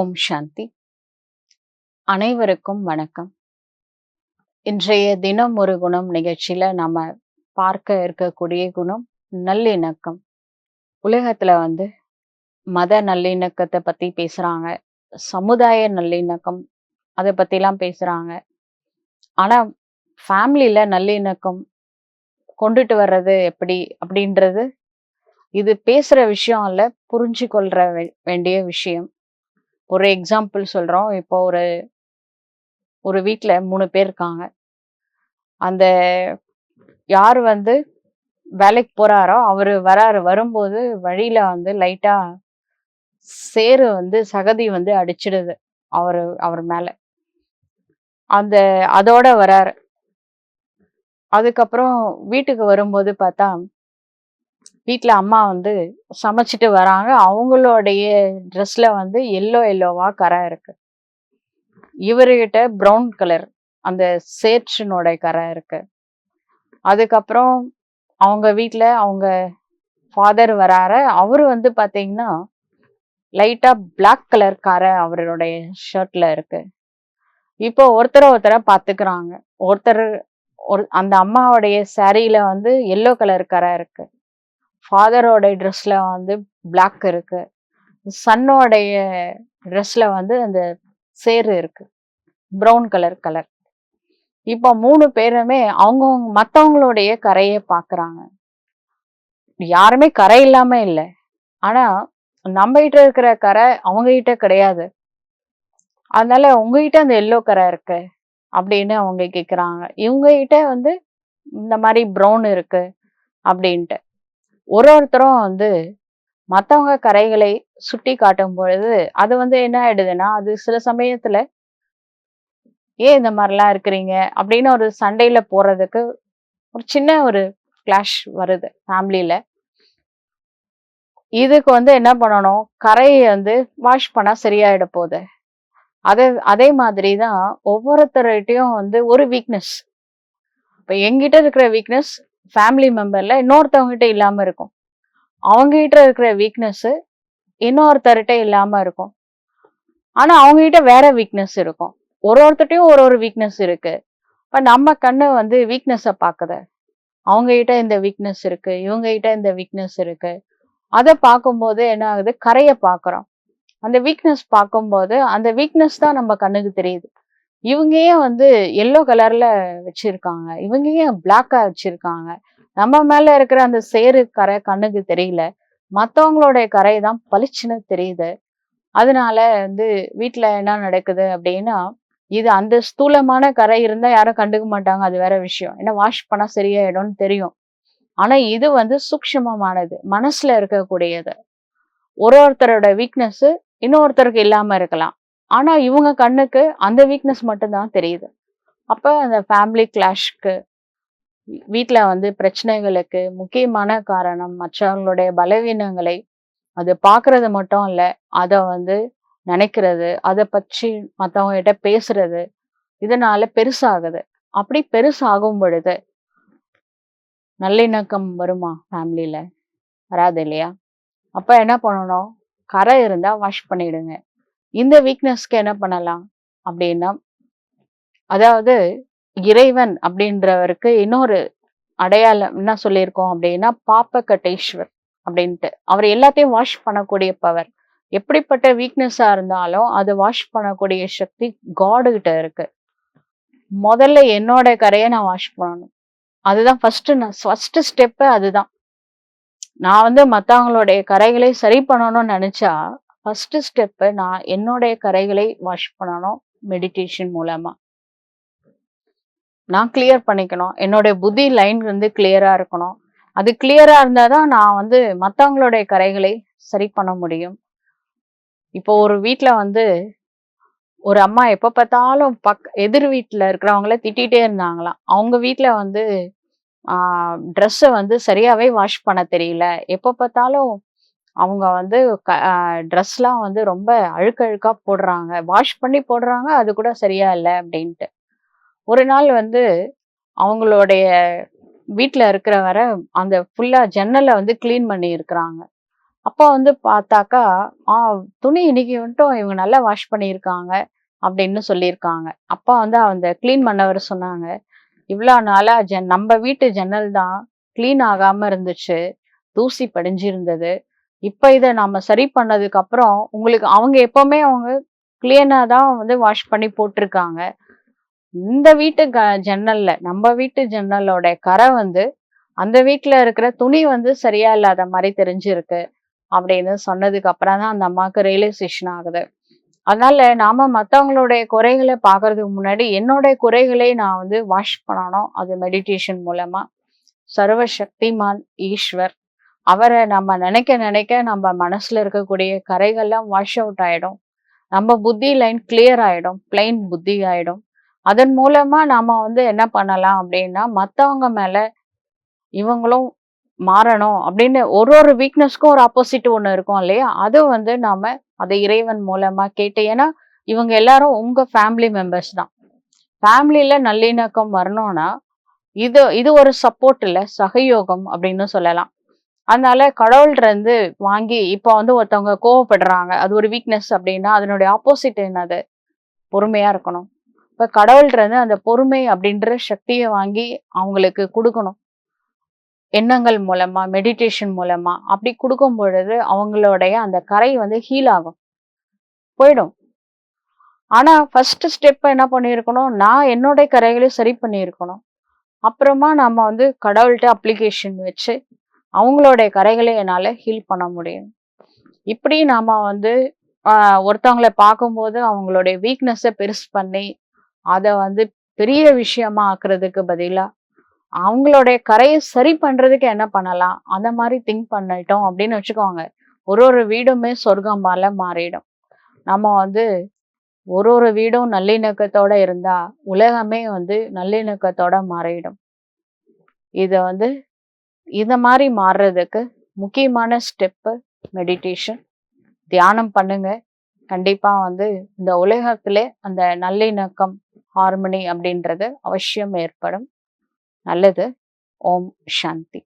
ஓம் சாந்தி. அனைவருக்கும் வணக்கம். இன்றைய தினம் ஒரு குணம் நிகழ்ச்சியில நம்ம பார்க்க இருக்கக்கூடிய குணம் நல்லிணக்கம். உலகத்துல வந்து மத நல்லிணக்கத்தை பத்தி பேசுறாங்க. சமுதாய நல்லிணக்கம் அதை பத்திலாம் பேசுறாங்க. ஆனா ஃபேமிலியில நல்லிணக்கம் கொண்டுட்டு வர்றது எப்படி அப்படின்றது இது பேசுற விஷயம் இல்ல புரிஞ்சு கொள்ற வேண்டிய விஷயம். ஒரு எக்ஸாம்பிள் சொல்கிறோம் இப்போ ஒரு ஒரு வீட்டில் மூணு பேர் இருக்காங்க. அந்த யார் வந்து வேலைக்கு போகிறாரோ அவர் வராரு வரும்போது வழியில் வந்து லைட்டாக சேரு வந்து சகதி வந்து அடிச்சிடுது அவர் அவர் மேலே. அந்த அதோட வராரு. அதுக்கப்புறம் வீட்டுக்கு வரும்போது பார்த்தா வீட்டில் அம்மா வந்து சமைச்சிட்டு வராங்க. அவங்களுடைய ட்ரெஸ்ல வந்து எல்லோ எல்லோவா கரை இருக்கு. இவர்கிட்ட ப்ரௌன் கலர் அந்த சேற்றினோட கரை இருக்கு. அதுக்கப்புறம் அவங்க வீட்டில் அவங்க ஃபாதர் வராரு. அவரு வந்து பார்த்தீங்கன்னா லைட்டாக பிளாக் கலர் கரை அவருடைய ஷர்ட்ல இருக்கு. இப்போ ஒருத்தரை ஒருத்தரை பார்த்துக்கிறாங்க ஒருத்தர் ஒரு அந்த அம்மாவுடைய சாரியில வந்து எல்லோ கலர் கரை இருக்கு. ஃபாதரோட ட்ரெஸ்ல வந்து பிளாக் இருக்கு. சன்னோடைய ட்ரெஸ்ல வந்து அந்த சேரு இருக்கு. ப்ரௌன் கலர் கலர் இப்போ மூணு பேருமே அவங்கவுங்க மற்றவங்களுடைய கரையை பார்க்குறாங்க யாருமே கரை இல்லாம இல்லை. ஆனா நம்ம கிட்ட இருக்கிற கரை அவங்க கிட்ட கிடையாது. அதனால உங்ககிட்ட அந்த எல்லோ கரை இருக்கு அப்படின்னு அவங்க கேட்குறாங்க இவங்க கிட்ட வந்து இந்த மாதிரி ப்ரௌன் இருக்கு அப்படின்ட்டு. ஒரு ஒருத்தரும் வந்து மற்றவங்க கரைகளை சுட்டி காட்டும் பொழுது அது வந்து என்ன ஆயிடுதுன்னா அது சில சமயத்துல ஏன் இந்த மாதிரிலாம் இருக்கிறீங்க? அப்படின்னு ஒரு சண்டையில போறதுக்கு ஒரு சின்ன ஒரு கிளாஷ் வருது ஃபேமிலியில இதுக்கு வந்து என்ன பண்ணணும்? கரையை வந்து வாஷ் பண்ணா சரியாயிட போகுது. அதே அதே மாதிரி தான் ஒவ்வொருத்தர்கிட்டயும் வந்து ஒரு வீக்னஸ் இப்போ எங்கிட்ட இருக்கிற வீக்னஸ் ஃபேமிலி மெம்பர்ல இன்னொருத்தவங்க கிட்ட இல்லாம இருக்கும். அவங்ககிட்ட இருக்கிற வீக்னஸ் இன்னொருத்தர்கிட்ட இல்லாம இருக்கும். ஆனா அவங்ககிட்ட வேற வீக்னஸ் இருக்கும். ஒரு ஒருத்தட்டையும் ஒரு ஒரு வீக்னஸ் இருக்கு. இப்போ நம்ம கண்ணு வந்து வீக்னஸை பார்க்குது அவங்ககிட்ட இந்த வீக்னஸ் இருக்கு இவங்ககிட்ட இந்த வீக்னஸ் இருக்கு. அதை பார்க்கும்போது என்ன ஆகுது? கரையை பார்க்குறோம் அந்த வீக்னஸ் பார்க்கும்போது அந்த வீக்னஸ் தான் நம்ம கண்ணுக்கு தெரியுது. இவங்க ஏன் வந்து எல்லோ கலர்ல வச்சிருக்காங்க. இவங்க ஏன் பிளாக்கா வச்சிருக்காங்க. நம்ம மேல இருக்கிற அந்த சேரு கரை கண்ணுக்கு தெரியல. மற்றவங்களுடைய கரை தான் பளிச்சுன்னு தெரியுது. அதனால வந்து வீட்டுல என்ன நடக்குது அப்படின்னா இது அந்த ஸ்தூலமான கரை இருந்தா யாரும் கண்டுக்க மாட்டாங்க. அது வேற விஷயம். ஏன்னா வாஷ் பண்ணா சரியாயிடும்னு தெரியும். ஆனா இது வந்து சூக்ஷமமானது. மனசுல இருக்கக்கூடியது. ஒரு ஒருத்தரோட வீக்னஸ் இன்னொருத்தருக்கு இல்லாம இருக்கலாம். ஆனா இவங்க கண்ணுக்கு அந்த வீக்னஸ் மட்டும்தான் தெரியுது. அப்ப அந்த ஃபேமிலி கிளாஷ்க்கு வீட்டில் வந்து பிரச்சனைகளுக்கு முக்கியமான காரணம் மற்றவங்களுடைய பலவீனங்களை அது பார்க்கறது மட்டும் இல்ல அத வந்து நினைக்கிறது அதை பற்றி மற்றவங்ககிட்ட பேசுறது இதனால பெருசாகுது. அப்படி பெருசாகும் பொழுது நல்லிணக்கம் வருமா ஃபேமிலியில வராது இல்லையா? அப்ப என்ன பண்ணணும்? கரை இருந்தா வாஷ் பண்ணிடுங்க. இந்த வீக்னஸ்க்கு என்ன பண்ணலாம்? அப்படின்னா அதாவது இறைவன் அப்படின்றவருக்கு இன்னொரு அடையாளம் என்ன சொல்லியிருக்கோம் அப்படின்னா பாப்ப கட்டேஸ்வர் அப்படின்ட்டு. அவர் எல்லாத்தையும் வாஷ் பண்ணக்கூடிய பவர் எப்படிப்பட்ட வீக்னஸா இருந்தாலும் அதை வாஷ் பண்ணக்கூடிய சக்தி காடு கிட்ட இருக்கு. முதல்ல என்னோட கரையை நான் வாஷ் பண்ணணும். அதுதான் ஃபர்ஸ்ட் நான் ஃபர்ஸ்ட் ஸ்டெப்பு அதுதான். நான் வந்து மத்தவங்களுடைய கரைகளை சரி பண்ணணும்னு நினைச்சா ஃபர்ஸ்ட் ஸ்டெப்பு நான் என்னுடைய கரைகளை வாஷ் பண்ணணும் மெடிடேஷன் மூலமா. நான் கிளியர் பண்ணிக்கணும். என்னுடைய புத்தி லைன் வந்து கிளியரா இருக்கணும். அது கிளியரா இருந்தாதான் நான் வந்து மற்றவங்களுடைய கரைகளை சரி பண்ண முடியும். இப்போ ஒரு வீட்டில் வந்து ஒரு அம்மா எப்ப பார்த்தாலும் பக் எதிர் வீட்டில் இருக்கிறவங்கள திட்டிகிட்டே இருந்தாங்களாம். அவங்க வீட்டில் வந்து ஆஹ் ட்ரெஸ்ஸை வந்து சரியாவே வாஷ் பண்ண தெரியல. எப்ப பார்த்தாலும் அவங்க வந்து ட்ரெஸ்லாம் வந்து ரொம்ப அழுக்கழுக்காக போடுறாங்க. வாஷ் பண்ணி போடுறாங்க அது கூட சரியா இல்லை அப்படின்ட்டு. ஒரு நாள் வந்து அவங்களுடைய வீட்டில் இருக்கிற வரை அந்த ஃபுல்லாக ஜன்னலை வந்து க்ளீன் பண்ணி இருக்கிறாங்க அப்போ வந்து பார்த்தாக்கா ஆ துணி இன்னைக்கு வந்துட்டும் இவங்க நல்லா வாஷ் பண்ணியிருக்காங்க அப்படின்னு சொல்லியிருக்காங்க. அப்பா வந்து அந்த க்ளீன் பண்ணவர் சொன்னாங்க இவ்வளோ நாளாக ஜன் நம்ம வீட்டு ஜன்னல் தான் க்ளீன் ஆகாமல் இருந்துச்சு தூசி படிஞ்சிருந்தது இப்போ இதை நம்ம சரி பண்ணதுக்கு அப்புறம் உங்களுக்கு அவங்க எப்பவுமே அவங்க கிளீனாக தான் வந்து வாஷ் பண்ணி போட்டிருக்காங்க. இந்த வீட்டு க ஜன்னல்ல நம்ம வீட்டு ஜன்னலோட கரை வந்து அந்த வீட்டில் இருக்கிற துணி வந்து சரியா இல்லாத மாதிரி தெரிஞ்சிருக்கு அப்படின்னு சொன்னதுக்கு அப்புறம் தான் அந்த அம்மாவுக்கு ரியலைசேஷன் ஆகுது. அதனால நாம மற்றவங்களுடைய குறைகளை பார்க்கறதுக்கு முன்னாடி என்னோட குறைகளை நான் வந்து வாஷ் பண்ணணும். அது மெடிடேஷன் மூலமா. சர்வ சக்திமான் ஈஸ்வர். அவரை நம்ம நினைக்க நினைக்க நம்ம மனசுல இருக்கக்கூடிய கரைகள்லாம் வாஷ் அவுட் ஆயிடும். நம்ம புத்தி லைன் கிளியர் ஆயிடும் பிளைன் புத்தி ஆயிடும். அதன் மூலமா நாம வந்து என்ன பண்ணலாம் அப்படின்னா மத்தவங்க மேல இவங்களும் மாறணும் அப்படின்னு ஒரு ஒரு வீக்னஸ்க்கும் ஒரு ஆப்போசிட் ஒன்று இருக்கும் இல்லையா? அது வந்து நாம அதை இறைவன் மூலமா கேட்டு ஏன்னா இவங்க எல்லாரும் உங்க ஃபேமிலி மெம்பர்ஸ் தான். ஃபேமிலியில நல்லிணக்கம் வரணும்னா இது இது ஒரு சப்போர்ட் இல்லை சகயோகம் அப்படின்னு சொல்லலாம். அதனால கடவுள்கிட்ட இருந்து வாங்கி இப்போ வந்து ஒருத்தவங்க கோவப்படுறாங்க அது ஒரு வீக்னஸ் அப்படின்னா அதனுடைய ஆப்போசிட் என்னது? பொறுமையா இருக்கணும். இப்போ கடவுள்கிட்ட இருந்து அந்த பொறுமை அப்படின்ற சக்தியை வாங்கி அவங்களுக்கு கொடுக்கணும். எண்ணங்கள் மூலமா மெடிடேஷன் மூலமா அப்படி கொடுக்கும் பொழுது அவங்களுடைய அந்த கரை வந்து ஹீல் ஆகும். போயிடும். ஆனா ஃபர்ஸ்ட் ஸ்டெப் என்ன பண்ணியிருக்கணும்? நான் என்னுடைய கரைகளையும் சரி பண்ணியிருக்கணும். அப்புறமா நம்ம வந்து கடவுள்கிட்ட அப்ளிகேஷன் வச்சு அவங்களுடைய கரைகளை என்னால் ஹீல் பண்ண முடியும். இப்படி நாம் வந்து ஒருத்தவங்களை பார்க்கும்போது அவங்களுடைய வீக்னஸை பெருசு பண்ணி அதை வந்து பெரிய விஷயமா ஆக்குறதுக்கு பதிலாக அவங்களுடைய கரையை சரி பண்ணுறதுக்கு என்ன பண்ணலாம் அந்த மாதிரி திங்க் பண்ணிட்டோம் அப்படின்னு வச்சுக்கோங்க. ஒரு ஒரு வீடுமே சொர்க்கம்பால மாறிடும். நம்ம வந்து ஒரு ஒரு வீடும் நல்லிணக்கத்தோட இருந்தா உலகமே வந்து நல்லிணக்கத்தோட மாறிடும். இதை வந்து இந்த மாதிரி மாறுறதுக்கு முக்கியமான ஸ்டெப்பு மெடிடேஷன் தியானம் பண்ணுங்க. கண்டிப்பாக வந்து இந்த உலகத்திலே அந்த நல்லிணக்கம் ஹார்மனி அப்படின்றது அவசியம் ஏற்படும். நல்லது. ஓம் சாந்தி.